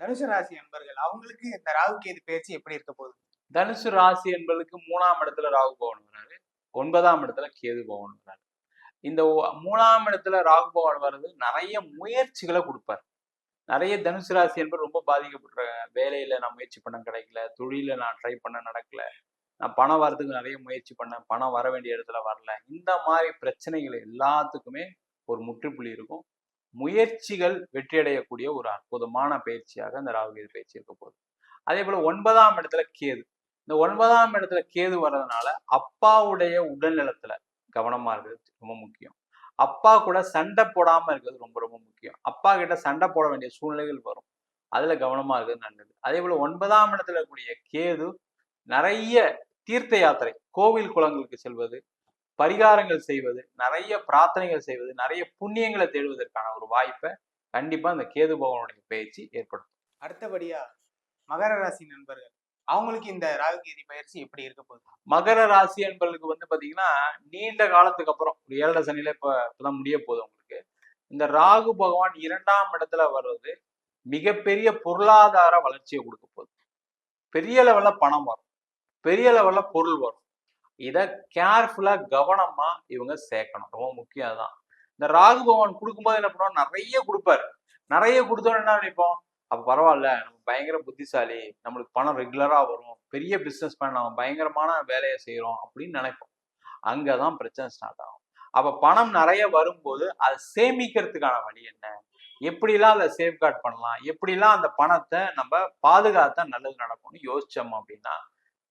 தனுசு ராசி என்பர்கள் அவங்களுக்கு இந்த ராகு கேது பயிற்சி எப்படி இருக்க போகுது? தனுசு ராசி என்பதுக்கு மூணாம் இடத்துல ராகு பவன் வராரு ஒன்பதாம் இடத்துல கேது பவன் வராரு. இந்த மூணாம் இடத்துல ராகு பவன் வர்றது நிறைய முயற்சிகளை கொடுப்பார். நிறைய தனுசு ராசி என்பது ரொம்ப பாதிக்கப்படுற வேலையில நான் முயற்சி பண்ண கிடைக்கல தொழில நான் ட்ரை பண்ண நடக்கல நான் பணம் வரதுக்கு நிறைய முயற்சி பண்ணேன் பணம் வர வேண்டிய இடத்துல வரல. இந்த மாதிரி பிரச்சனைகள் எல்லாத்துக்குமே ஒரு முற்றுப்புள்ளி இருக்கும். முயற்சிகள் வெற்றியடையக்கூடிய ஒரு அற்புதமான பயிற்சியாக இந்த ராகுகேது பயிற்சி இருக்க போகுது. அதே போல ஒன்பதாம் இடத்துல கேது. இந்த ஒன்பதாம் இடத்துல கேது வர்றதுனால அப்பாவுடைய உடல்நலத்துல கவனமா இருக்கிறது ரொம்ப முக்கியம். அப்பா கூட சண்டை போடாம இருக்கிறது ரொம்ப ரொம்ப முக்கியம். அப்பா கிட்ட சண்டை போட வேண்டிய சூழ்நிலைகள் வரும். அதுல கவனமா இருக்கிறது நல்லது. அதே போல ஒன்பதாம் இடத்துல இருக்கக்கூடிய கேது நிறைய தீர்த்த யாத்திரை கோவில் குளங்களுக்கு செல்வது பரிகாரங்கள் செய்வது நிறைய பிரார்த்தனைகள் செய்வது நிறைய புண்ணியங்களை தேடுவதற்கான ஒரு வாய்ப்பை கண்டிப்பா இந்த கேது பகவானுடைய பயிற்சி ஏற்படுத்தும். அடுத்தபடியா மகர ராசி நண்பர்கள் அவங்களுக்கு இந்த ராகு கேது பயிற்சி எப்படி இருக்க போகுது? மகர ராசி என்பவர்களுக்கு வந்து பாத்தீங்கன்னா நீண்ட காலத்துக்கு அப்புறம் ஒரு ஏழரை சனியில இப்ப இப்பதான் முடிய போகுது உங்களுக்கு இந்த ராகு பகவான் இரண்டாம் இடத்துல வர்றது மிகப்பெரிய பொருளாதார வளர்ச்சியை கொடுக்க போகுது. பெரிய லெவல்ல பணம் வரும். பெரிய லெவல்ல பொருள் வரும். இதை கேர்ஃபுல்லா கவனமா இவங்க சேர்க்கணும். ரொம்ப முக்கியம் அதுதான். இந்த ராகு பகவான் கொடுக்கும்போது என்ன பண்ணுவோம் நிறைய கொடுப்பாரு. நிறைய கொடுத்தோன்னு என்ன நினைப்போம் அப்ப பரவாயில்ல நம்ம பயங்கர புத்திசாலி நம்மளுக்கு பணம் ரெகுலரா வரும். பெரிய பிஸ்னஸ் மேன் நம்ம பயங்கரமான வேலையை செய்யறோம் அப்படின்னு நினைப்போம். அங்கதான் பிரச்சனை ஸ்டார்ட் ஆகும். அப்ப பணம் நிறைய வரும்போது அதை சேமிக்கிறதுக்கான வழி என்ன? எப்படிலாம் அதை சேஃப்கார்ட் பண்ணலாம்? எப்படிலாம் அந்த பணத்தை நம்ம பாதுகாத்தா நல்லது நடக்கும்னு யோசிச்சோம் அப்படின்னா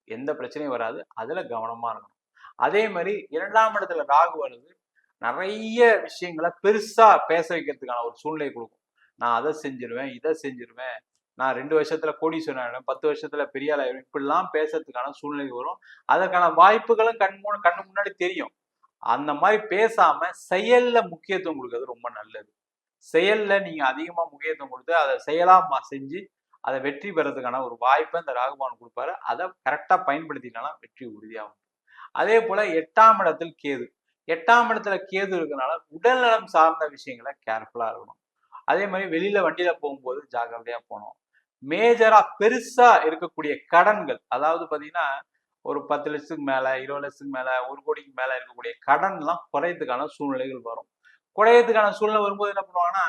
எந்த பிரச்சனையும் வராது. அதுல கவனமா இருக்கணும். அதே மாதிரி இரண்டாம் இடத்துல ராகு வருது. நிறைய விஷயங்களை பெருசா பேச வைக்கிறதுக்கான ஒரு சூழ்நிலை கொடுக்கும். நான் அதை செஞ்சிருவேன் இதை செஞ்சிருவேன். நான் ரெண்டு வருஷத்துல கோடீஸ்வரன் ஆயிடும் பத்து வருஷத்துல பெரிய ஆள் இப்படிலாம் பேசுறதுக்கான சூழ்நிலை வரும். அதற்கான வாய்ப்புகளும் கண் மூணு கண்ணு முன்னாடி தெரியும். அந்த மாதிரி பேசாம செயல்ல முக்கியத்துவம் கொடுக்கறது ரொம்ப நல்லது. செயல்ல நீங்க அதிகமா முக்கியத்துவம் கொடுத்து அதை செயலா செஞ்சு அதை வெற்றி பெறதுக்கான ஒரு வாய்ப்பை இந்த ராகுபான் கொடுப்பாரு. அதை கரெக்டாக பயன்படுத்தினால வெற்றி உறுதியாகும். அதே போல எட்டாம் இடத்தில் கேது. எட்டாம் இடத்துல கேது இருக்கனால உடல்நலம் சார்ந்த விஷயங்களை கேர்ஃபுல்லாக இருக்கணும். அதே மாதிரி வெளியில வண்டியில போகும்போது ஜாக்கிரதையாக போகணும். மேஜரா பெருசா இருக்கக்கூடிய கடன்கள் அதாவது பாத்தீங்கன்னா ஒரு பத்து லட்சத்துக்கு மேல இருபது லட்சத்துக்கு மேல ஒரு கோடிக்கு மேல இருக்கக்கூடிய கடன்லாம் குறையறதுக்கான சூழ்நிலைகள் வரும். குறையத்துக்கான சூழ்நிலை வரும்போது என்ன பண்ணுவாங்கன்னா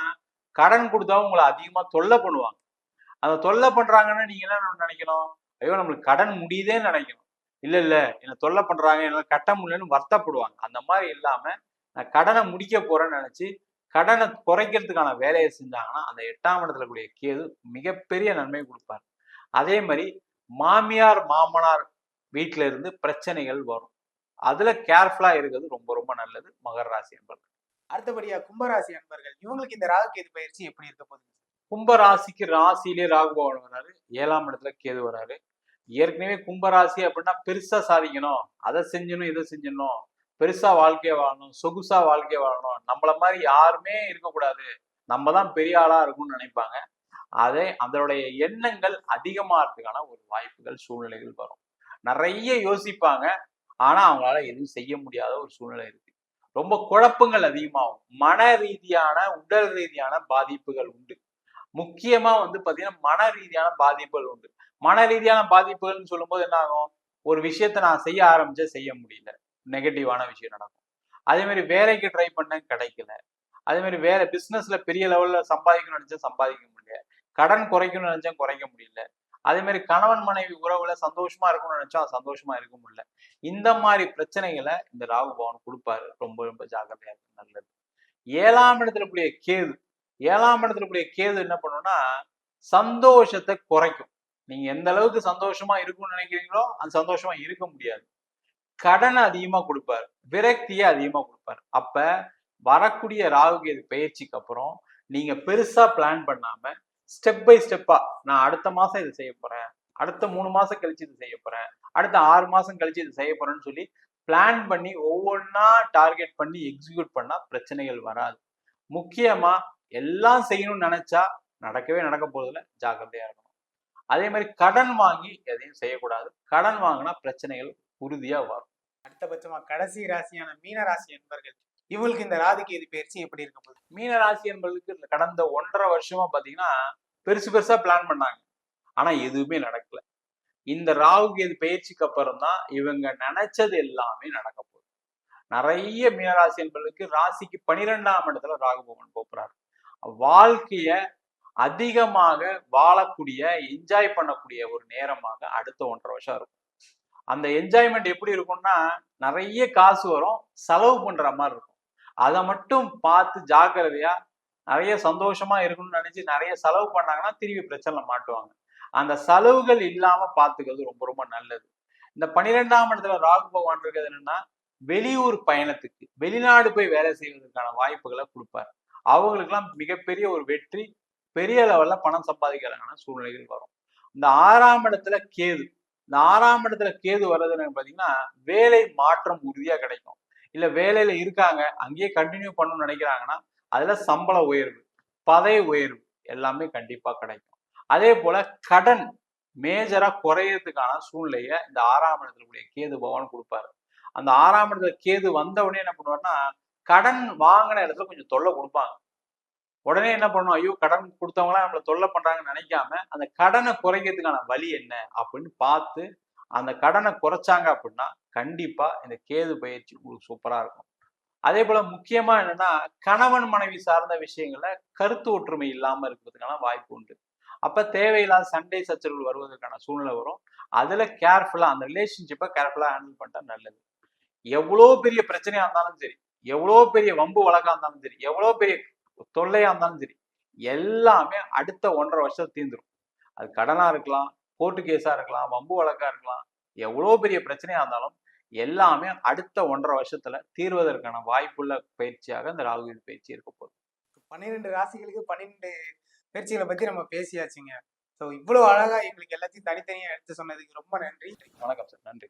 கடன் கொடுத்தா உங்களை அதிகமா தொல்லை பண்ணுவாங்க. அதை தொல்லை பண்றாங்கன்னு நீங்க என்ன நினைக்கணும்? ஐயோ நம்மளுக்கு கடன் முடியுதேன்னு நினைக்கணும். இல்ல இல்ல என்ன தொல்லை பண்றாங்க என்னால கட்ட முடியலன்னு வருத்தப்படுவாங்க. அந்த மாதிரி இல்லாம நான் கடனை முடிக்க போறேன்னு நினைச்சு கடனை குறைக்கிறதுக்கான வேலையை செஞ்சாங்கன்னா அந்த எட்டாம் இடத்துல கூடிய கேது மிகப்பெரிய நன்மை கொடுப்பாரு. அதே மாதிரி மாமியார் மாமனார் வீட்டில இருந்து பிரச்சனைகள் வரும். அதுல கேர்ஃபுல்லா இருக்கிறது ரொம்ப ரொம்ப நல்லது. மகர ராசி அன்பர்கள். அடுத்தபடியா கும்பராசி அன்பர்கள் இவங்களுக்கு இந்த ராகு கேது பயிற்சி எப்படி இருக்க போகுது? கும்ப ராசிக்கு ராசியிலே ராகு பகவான் வராரு. ஏழாம் இடத்துல கேது வராரு. ஏற்கனவே கும்பராசி அப்படின்னா பெருசா சாதிக்கணும். அதை செஞ்சணும் இதை செஞ்சணும் பெருசா வாழ்க்கைய வாழணும் சொகுசா வாழ்க்கைய வாழணும். நம்மள மாதிரி யாருமே இருக்கக்கூடாது. நம்ம தான் பெரிய ஆளா இருக்கும்னு நினைப்பாங்க. அதே அதனுடைய எண்ணங்கள் அதிகமாகிறதுக்கான ஒரு வாய்ப்புகள் சூழ்நிலைகள் வரும். நிறைய யோசிப்பாங்க. ஆனா அவங்களால எதுவும் செய்ய முடியாத ஒரு சூழ்நிலை இருக்கு. ரொம்ப குழப்பங்கள் அதிகமாகும். மன ரீதியான உடல் ரீதியான பாதிப்புகள் உண்டு. முக்கியமா வந்து பாத்தீங்கன்னா மன ரீதியான பாதிப்புகள் உண்டு. மன ரீதியான பாதிப்புகள்னு சொல்லும்போது என்ன ஆகும்? ஒரு விஷயத்த நான் செய்ய ஆரம்பிச்சா செய்ய முடியல. நெகட்டிவான விஷயம் நடக்கும். அதே மாதிரி வேலைக்கு ட்ரை பண்ண கிடைக்கல. அதே மாதிரி வேற பிசினஸ்ல பெரிய லெவல்ல சம்பாதிக்கணும்னு நினைச்சா சம்பாதிக்க முடியல. கடன் குறைக்கணும்னு நினைச்சா குறைக்க முடியல. அதே மாதிரி கணவன் மனைவி உறவுல சந்தோஷமா இருக்கணும்னு நினைச்சா சந்தோஷமா இருக்க முடியல. இந்த மாதிரி பிரச்சனைகளை இந்த ராகு பவன் கொடுப்பாரு. ரொம்ப ரொம்ப ஜாக்கிரதையா இருக்கு நல்லது. ஏழாம் இடத்துல கூடிய கேது ஏழாம் இடத்துல கூடிய கேது என்ன பண்ணும்னா சந்தோஷத்தை குறைக்கும். நீங்க எந்த அளவுக்கு சந்தோஷமா இருக்கும்னு நினைக்கிறீங்களோ அந்த சந்தோஷமா இருக்க முடியாது. கடனை அதிகமா கொடுப்பாரு. விரக்தியை அதிகமா கொடுப்பாரு. அப்ப வரக்கூடிய ராகுகேது பயிற்சிக்கு அப்புறம் நீங்க பெருசா பிளான் பண்ணாம ஸ்டெப் பை ஸ்டெப்பா நான் அடுத்த மாசம் இது செய்ய போறேன். அடுத்த மூணு மாசம் கழிச்சு இது செய்ய போறேன். அடுத்த ஆறு மாசம் கழிச்சு இது செய்ய போறேன்னு சொல்லி பிளான் பண்ணி ஒவ்வொன்றா டார்கெட் பண்ணி எக்ஸிக்யூட் பண்ணா பிரச்சனைகள் வராது. முக்கியமா எல்லாம் செய்யணும்னு நினைச்சா நடக்கவே நடக்க போறதுல ஜாக்கிரதையா இருக்கணும். அதே மாதிரி கடன் வாங்கி எதையும் செய்யக்கூடாது. கடன் வாங்கினா பிரச்சனைகள் உறுதியா வரும். அடுத்தபட்சமா கடைசி ராசியான மீன ராசி என்பர்கள் இவங்களுக்கு இந்த ராகு கேது பயிற்சி எப்படி இருக்க போகுது? மீன ராசி இந்த கடந்த ஒன்றரை வருஷமா பாத்தீங்கன்னா பெருசு பெருசா பிளான் பண்ணாங்க. ஆனா எதுவுமே நடக்கல. இந்த ராகு கேது பயிற்சிக்கு அப்புறம் தான் இவங்க நினைச்சது எல்லாமே நடக்க போகுது. நிறைய மீனராசி என்பதற்கு ராசிக்கு பனிரெண்டாம் இடத்துல ராகு பகவான் போறாரு வாழ்க்கைய அதிகமாக வாழக்கூடிய என்ஜாய் பண்ணக்கூடிய ஒரு நேரமாக அடுத்த ஒன்றரை வருஷம் இருக்கும். அந்த என்ஜாய்மெண்ட் எப்படி இருக்கும்னா நிறைய காசு வரும் செலவு பண்ற மாதிரி இருக்கும். அதை மட்டும் பார்த்து ஜாக்கிரதையா நிறைய சந்தோஷமா இருக்கணும்னு நினைச்சு நிறைய செலவு பண்ணாங்கன்னா திரும்பி பிரச்சனை மாட்டுவாங்க. அந்த செலவுகள் இல்லாம பாத்துக்கிறது ரொம்ப ரொம்ப நல்லது. இந்த பன்னிரெண்டாம் இடத்துல ராகு பகவான் இருக்கிறது என்னன்னா வெளியூர் பயணத்துக்கு வெளிநாடு போய் வேலை செய்வதற்கான வாய்ப்புகளை கொடுப்பாரு. அவங்களுக்கெல்லாம் மிகப்பெரிய ஒரு வெற்றி பெரிய லெவல்ல பணம் சம்பாதிக்கிறதுக்கான சூழ்நிலைகள் வரும். இந்த ஆறாம் இடத்துல கேது இந்த ஆறாம் இடத்துல கேது வர்றதுன்னு பாத்தீங்கன்னா வேலை மாற்றம் உறுதியா கிடைக்கும். இல்ல வேலையில இருக்காங்க அங்கேயே கண்டினியூ பண்ணணும்னு நினைக்கிறாங்கன்னா அதுல சம்பள உயர்வு பதவி உயர்வு எல்லாமே கண்டிப்பா கிடைக்கும். அதே போல கடன் மேஜரா குறையறதுக்கான சூழ்நிலையை இந்த ஆறாம் இடத்துல கூடிய கேது பகவான் கொடுப்பாரு. அந்த ஆறாம் இடத்துல கேது வந்த உடனே என்ன பண்ணுவாருன்னா கடன் வாங்கின இடத்துல கொஞ்சம் தொல்லை கொடுப்பாங்க. உடனே என்ன பண்ணும்? ஐயோ கடன் கொடுத்தவங்களாம் நம்மள தொல்லை பண்றாங்கன்னு நினைக்காம அந்த கடனை குறைக்கிறதுக்கான வழி என்ன? அப்படின்னு பார்த்து அந்த கடனை குறைச்சாங்க அப்படின்னா கண்டிப்பா இந்த கேது பயிற்சி உங்களுக்கு சூப்பரா இருக்கும். அதே போல முக்கியமா என்னன்னா கணவன் மனைவி சார்ந்த விஷயங்கள்ல கருத்து ஒற்றுமை இல்லாம இருக்கிறதுக்கான வாய்ப்பு உண்டு. அப்ப தேவையில்லாத சண்டை சச்சரவுகள் வருவதற்கான சூழ்நிலை வரும். அதுல கேர்ஃபுல்லா அந்த ரிலேஷன்ஷிப்பை கேர்ஃபுல்லா ஹேண்டில் பண்ணிட்டா நல்லது. எவ்வளோ பெரிய பிரச்சனையா இருந்தாலும் சரி எவ்வளோ பெரிய வம்பு வழக்கா இருந்தாலும் சரி எவ்வளோ பெரிய தொல்லையா இருந்தாலும் சரி எல்லாமே அடுத்த ஒன்றரை வருஷம் தீர்ந்துரும். அது கடனா இருக்கலாம் கோர்ட்டு கேஸா இருக்கலாம் வம்பு வழக்கா இருக்கலாம் எவ்வளோ பெரிய பிரச்சனையா இருந்தாலும் எல்லாமே அடுத்த ஒன்றரை வருஷத்துல தீர்வதற்கான வாய்ப்புள்ள பயிற்சியாக இந்த ராகு கேது பயிற்சி இருக்க போகுது. பன்னிரெண்டு ராசிகளுக்கு பன்னிரெண்டு பயிற்சிகளை பத்தி நம்ம பேசியாச்சுங்க. ஸோ இவ்வளவு அழகா எங்களுக்கு எல்லாத்தையும் தனித்தனியா எடுத்து சொன்னதுக்கு ரொம்ப நன்றி. வணக்கம் சார். நன்றி.